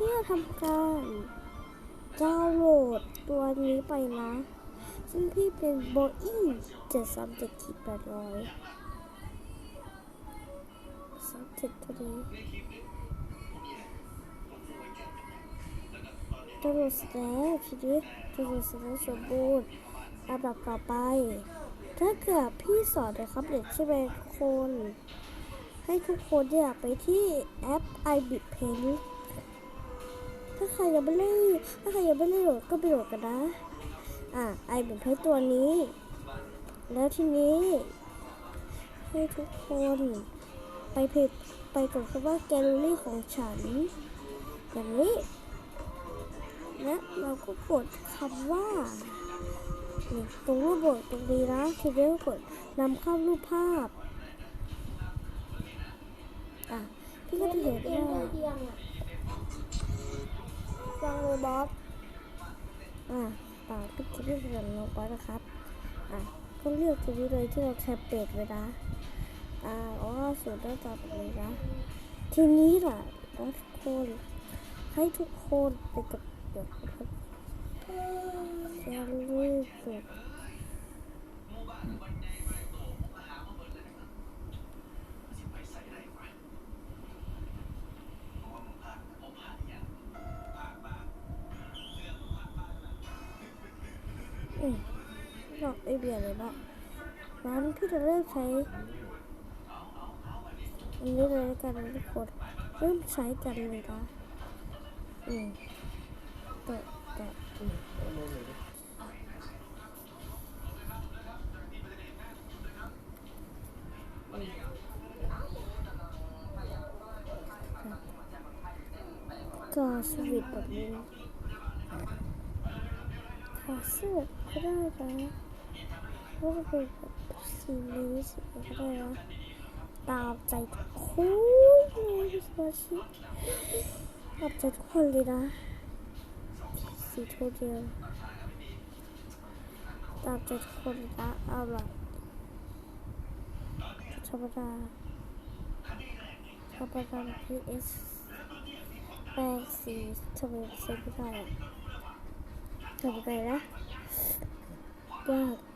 พี่จะทำการดาวน์โหลดตัวนี้ไปนะ ซึ่งพี่เป็น Boeing 737ขีด800ซับเจ็ดตัวนี้ดาวน์โหลดสแล้วทีนี้ดาวน์โหลดสแล้วสมบูรณ์อันดับต่อไป ถ้าเกิดพี่สอนนะครับเด็กใช่ไหมทุกคน ให้ทุกคนเนี่ยไปที่แอป iBit Pen ถ้ ใครยังไม่เล่นถ้าใครยังไม่เล่นโหลดก็ไปโหลดกันนะ อะ iBit Pen ตัวนี้ แล้วทีนี้ ให้ทุกคนไปเพจไปกดคำว่าแกลเลอรี่ของฉัน อย่างนี้ และเราก็กดคำว่าตรงรูปบทตรงนี้นะทีนี้ก็กดนำเข้ารูปภาพ อะ พี่ก็จะเห็นว่า ฟังเลยบอสอะเปล่าพี่จะเลือกแบบลงไปนะครับอะก็เลือกตรงนี้เลยที่เราแท็บเปิดไว้นะอ่าอ๋อสูตรได้ตามแบบนี้นะทีนี้ล่ะแล้วทุกคนให้ทุกคนไปกดเดี๋ยวนะครับแกลเลอรี่สุด ลยนะร้านพี่จะเริ่มใช้อันนี้เลยกันทุกคนเริ่มใช้กันเลยนะอืมแต่แต่อืมก็สวิตแบบนี้ขอเสื้อก็ได้นะ ว่าจะเป็นแบบสีนี้สีนี้ก็ได้นะตามใจทุกคนสมาชิกตามใจทุกคนเลยนะ สีโทเดียวตามใจทุกคนนะเอาละธรรมดาธรรมดา PS แปลสีทำไมใช้ไม่ได้ทำไงนะยาก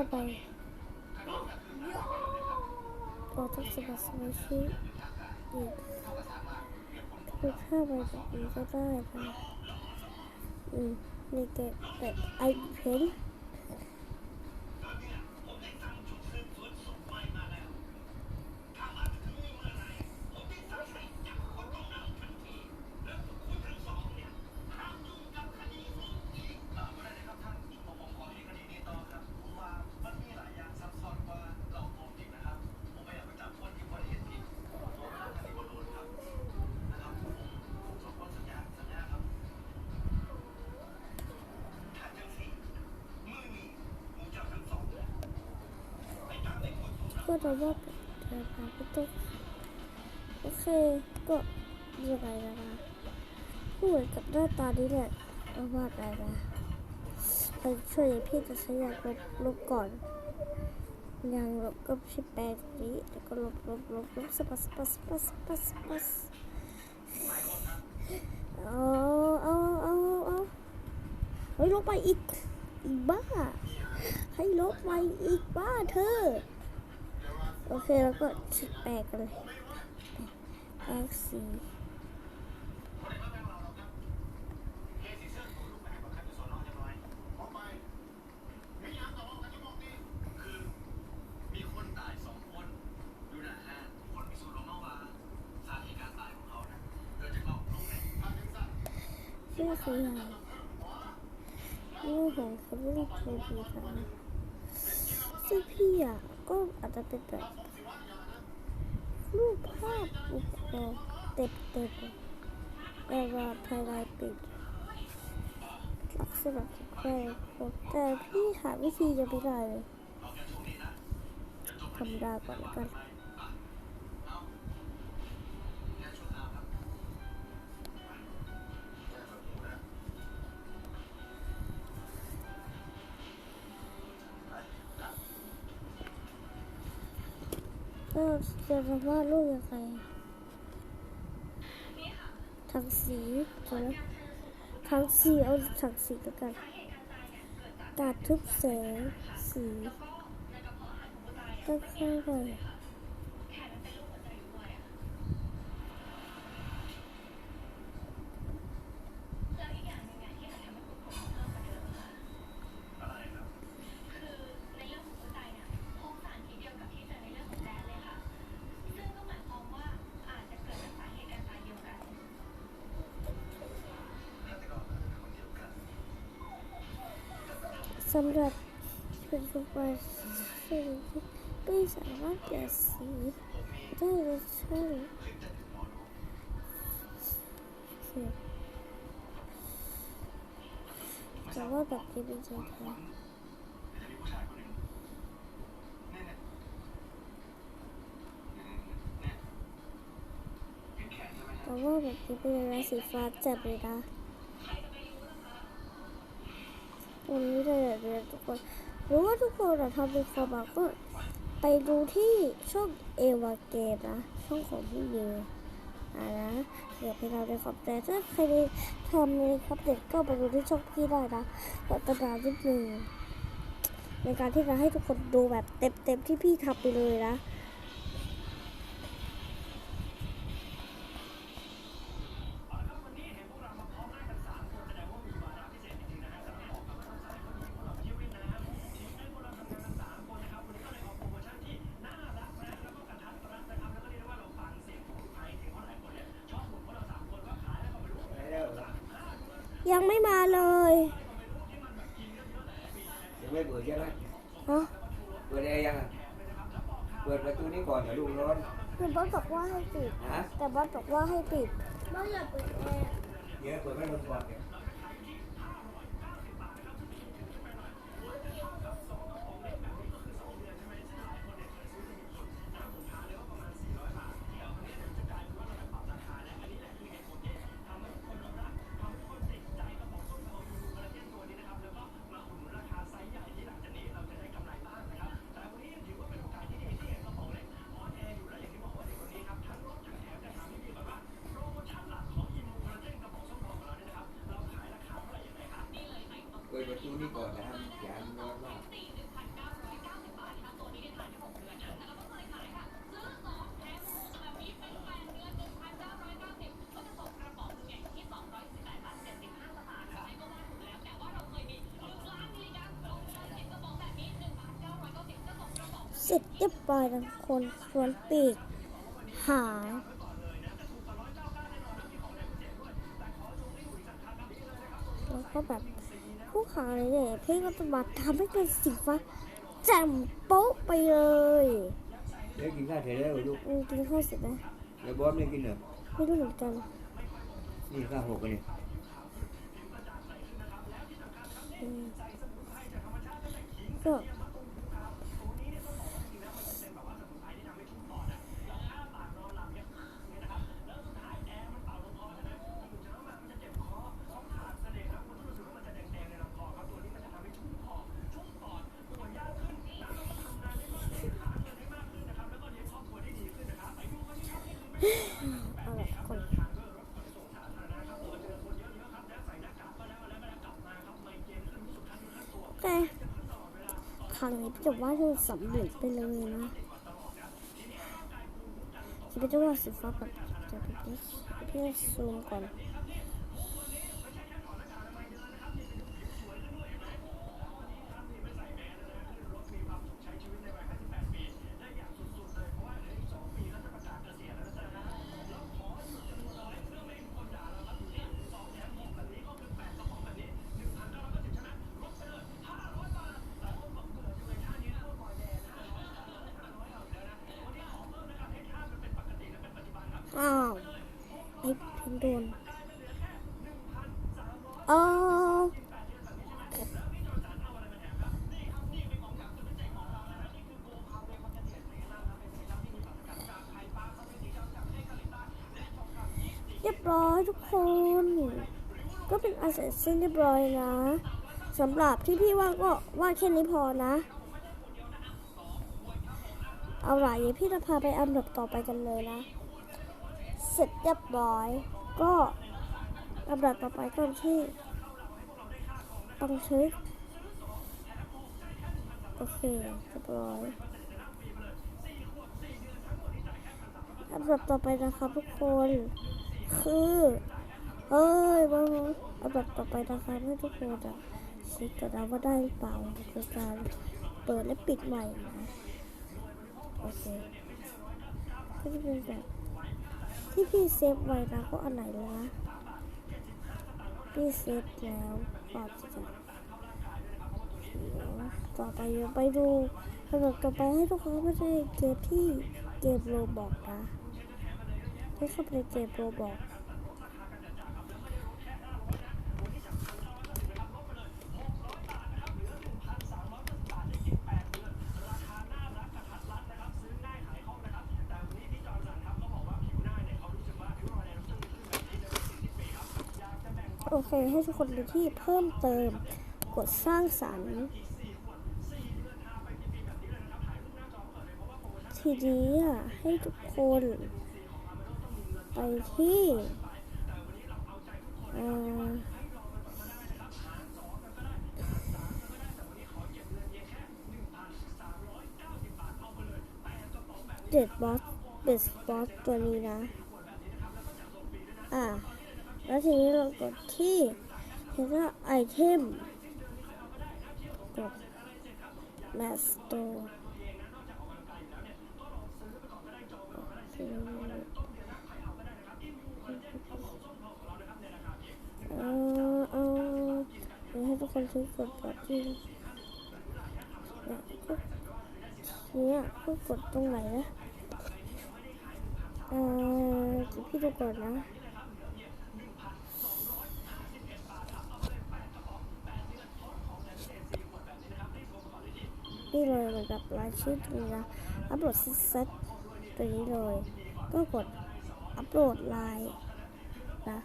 เข้าไปเราต้องสมัครสมาชิก ก็จะว่าเดินทาไปตุ๊กโอเค ก็ยังไงนะคะเหมือนกับหน้าตานี้แหละเอาวาอะไรนะไปช่วยพี่จะใช้ยางลบลบก่อนยางลบก็ช้แปรงนี้แล้วก็ลบลบลบลบสปัสสปัสสปัสสปัสสปัสเอาเอาเอาเอาเฮ้ยลบไปอีกอีกบ้าให้ลบไปอีกบ้าเธอ โอเคแล้วก็ชิดแปลกกันเลยแปลกสีชื่อคืออะไรเรื่องของเขาเรื่องโทรดีค่ะซึ่งพี่อะ ก็อาจจะเป็นแบบรูปภาพอุปกรณ์เต็มเต็มๆแต่ว่าภายในปิดลักษณะของแควแต่พี่หาวิธีจะไม่ได้เลยทำไดาก่อนแล้วกัน คำว่าลูกยังไงถังสีใช่ไหมทางสีเอาถังสีแล้วกันการทุบแสงสีก็แค่ไหน ที่ไม่สามารถเปลี่ยนสีได้เลยใช่เสียแต่ว่าแบบนี้เป็นใจแท้แต่ว่าแบบนี้เป็นอะไรสีฟ้าจัดเลยนะวันนี้เลยอยากเรียนทุกคนหรือว่าทุกคนอะทำเป็นความรักก็ ไปดูที่ช่องเอวาเกมนะ ช่องของพี่เยอ่านะเดี๋ยวไปเราในความแต่ถ้าใครได้ทำในครับเด็กก็ไปดูที่ช่องพี่ได้นะแต่ตนานิดนึงในการที่จะให้ทุกคนดูแบบเต็มๆที่พี่ทำไปเลยนะ ยังไม่มาเลยยังไม่เปิดใช่ไหมฮะเปิดแอร์ยังอะเปิดประตูนี้ก่อนเดี๋ยวลูกร้อนคือบอสบอกว่าให้ปิดฮะแต่บอสบอกว่าให้ปิดบอสอย่าเปิดแอร์ เดี๋ยวเปิดไม่ลงก่อนเดี๋ยว เปิดประตูนี้ก่อนนะครับอย่าให้มันร้อนมากเสร็จเรียบร้อยแล้วคนส่วนปีกหายแล้วก็แบบ ผู้ขายเนี่ยพี่ก็จะมาทำให้เป็นสีฟ้าแจ่มโป๊ะไปเลยเดี๋ยวกินข้าวเสร็จแล้วลูกอืมกินข้าวเสร็จไหมแล้วบอสไม่กินเหรอไม่รู้เหมือนกันนี่ข้าวหกกันเนี่ยอืมก็เอาละคน แต่ ครั้งนี้พี่จะว่าดสำเร็จไปเลยนะจะเป็นจะว่าสีฟ้าแบบจะพี่พี่ซูมก่อนอ้าวไอ้เพนโดนอ๋อ เรียบร้อยทุกคน ก็เป็นอาเสร็จสิ้นเรียบร้อยนะสำหรับที่พี่ว่าก็ว่าแค่นี้พอนะ เอาล่ะเดี๋ยวพี่จะพาไปอันดับต่อไปกันเลยนะ เสร็จเรียบร้อย ก็อันดับต่อไปก็ที่ บังทึกโอเคเรียบร้อยอันดับต่อไปนะครับทุกคน คือเอ้ยบางอันดับต่อไปนะครับให้ทุกคนอะเช็คก่อนนะว่าได้หรือเปล่าคือการเปิดและปิดใหม่นะโอเคก็จะเป็นแบบที่พี่เซฟไว้นะก็อันไหนละพี่เซฟแล้ว ก็จะเดี๋ยวต่อไปเดี๋ยวไปดูอันดับต่อไปให้ทุกคนไม่ได้เกมที่เกมโรบอกนะให้เข้าไปในเกมโรบอก โอเคให้ทุกคนดูที่เพิ่มเติม กดสร้างสรรค์ ทีนี้อะให้ทุกคนไปที่เด็ดบอสเบสบอสตัวนี้นะ อะ แล้วทีนี้เรากดที่เห็นว่าไอเทมกดมาสโตร์เออเอาเดี๋ยวให้ทุกคนช่วยกดแบบที่เนี่ยก็เนี่ยก็กดตรงไหนนะเออพี่ดูก่อนนะ นี่ เลยเหมือนกับรายชื่อตรงนี้นะอัปโหลดเซตตัวนี้เลย ก็กดอัปโหลดไลน์นะ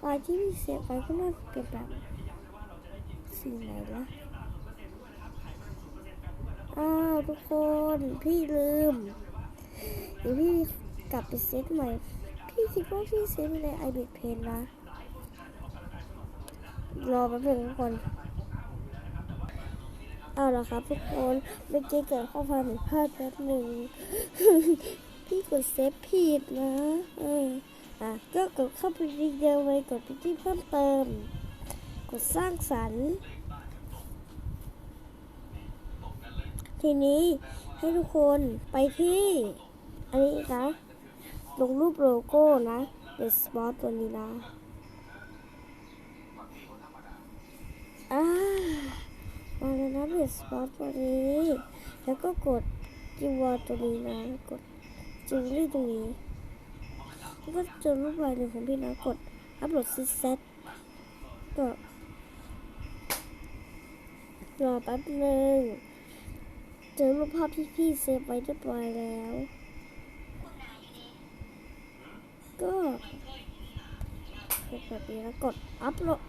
ไลน์ที่มีเสียไปก็น่าจะเป็นแบบสีไหนละอ้าวทุกคนพี่ลืมเดี๋ยวพี่กลับไปเซตใหม่ พี่คิดว่าพี่เซตในไอบิเพนนะ รอแป๊บนึงทุกคน เอาละครับทุกคนเมื่อกี้เกิดข้อความผิดพลาดแป๊บหนึ่งพี่กดเซฟผิดนะเอออะก็กดเข้าไปรีเดียวเลยกดไปที่เพิ่มเติม กดสร้างสรรค์ ทีนี้ให้ทุกคนไปที่ อันนี้นะ ลงรูปโลโก้นะ The Spot ตัวนี้นะ อ่า มาแล้วนะเบสปอตตัวนี้ แล้วก็กดจิวอตัวนี้นะกดจิวลี่ตรงนี้แล้วก็เจอรูปลายหนึ่งของพี่นะกดอัปโหลดซิเซตก็รอแป๊บหนึ่งเจอรูปภาพที่พี่เซฟไว้เรียบร้อยแล้ว ก็กดแบบนี้แล้วกดอัปโหลด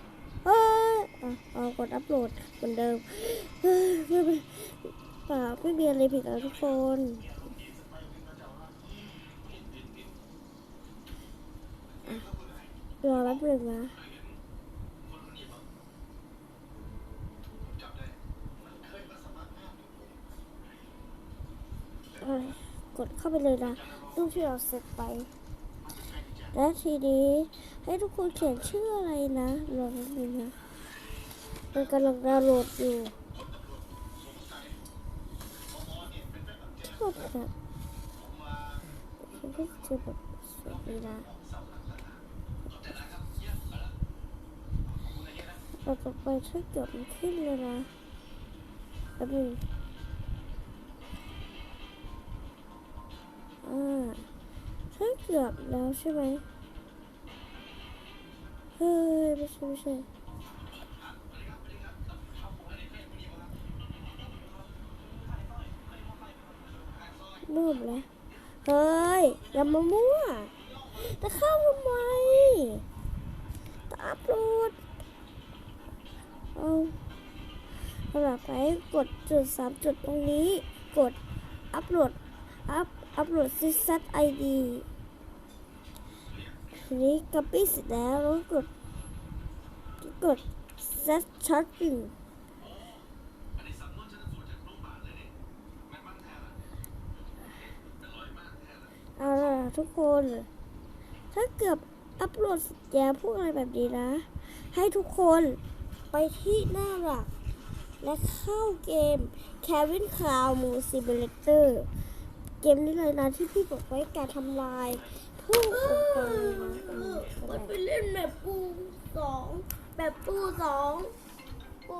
เอากดอัปโหลดเหมือนเดิมไม่เป็นเปล่าไม่มีอะไรผิดแล้วทุกคนอะรอรับหนึ่งนะกดเข้าไปเลยนะรูปที่เราเซตไป และทีนี้ให้ทุกคนเขียนชื่ออะไรนะรอแป๊บนึงนะ มันกำลังดาวน์โหลดอยู่ชอบแบบฉันก็จะแบบสวยดีนะเราจะไปถ้าเกิดมันขึ้นเลยนะแป๊บนึงอ่าถ้าเกือบแล้วใช่ไหมเฮ้ยไม่ใช่ไม่ใช่ รูปแล้ว เฮ้ย อย่ามามั่วจะเข้าทำไมจะอัพโหลดเอาเอาล่ะไปกดจุดสามจุดตรงนี้ กดอัพโหลด อัพ อัพโหลดซิสซัตไอดีทีนี้ก๊อปปี้เสร็จแล้วแล้วกด กดเซตช็อตปิ้งเอาล่ะ ทุกคน ถ้าเกือบอัพโหลดแล้วพวกอะไรแบบนี้นะ ให้ทุกคนไปที่หน้าหลัก และเข้าเกม Cabin Cloud m o o Simulator เกมนี้เลยนะที่พี่บอกไว้การทำลายผู้องค์กรเลยนมันไปเล่นแบบปูสองแบบปูสองปู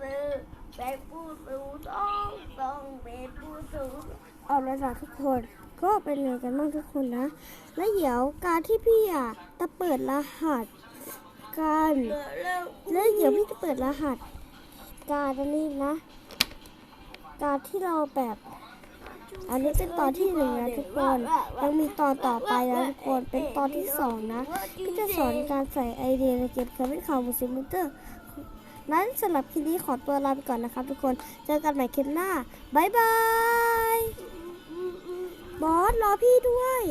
ซื้อแบบปูสูสองสองแบบปูสูเอาละนะทุกคน ก็เป็นไงกันบ้างทุกคนนะ และเดี๋ยวการที่พี่อะจะเปิดรหัสการแล้วเดี๋ยวพี่จะเปิดรหัส การอันนี้นะ การที่เราแบบ อันนี้เป็นตอนที่หนึ่งนะทุกคนยังมีตอนต่อไปนะทุกคนเป็นตอนที่สองนะที่จะสอนการใส่ไอเดียในเกมเควินคาวมูซิมิเตอร์นั้นสำหรับคลิปนี้ขอตัวลาไปก่อนนะครับทุกคน เจอกันใหม่คลิปหน้าบายบาย บอสรอพี่ด้วย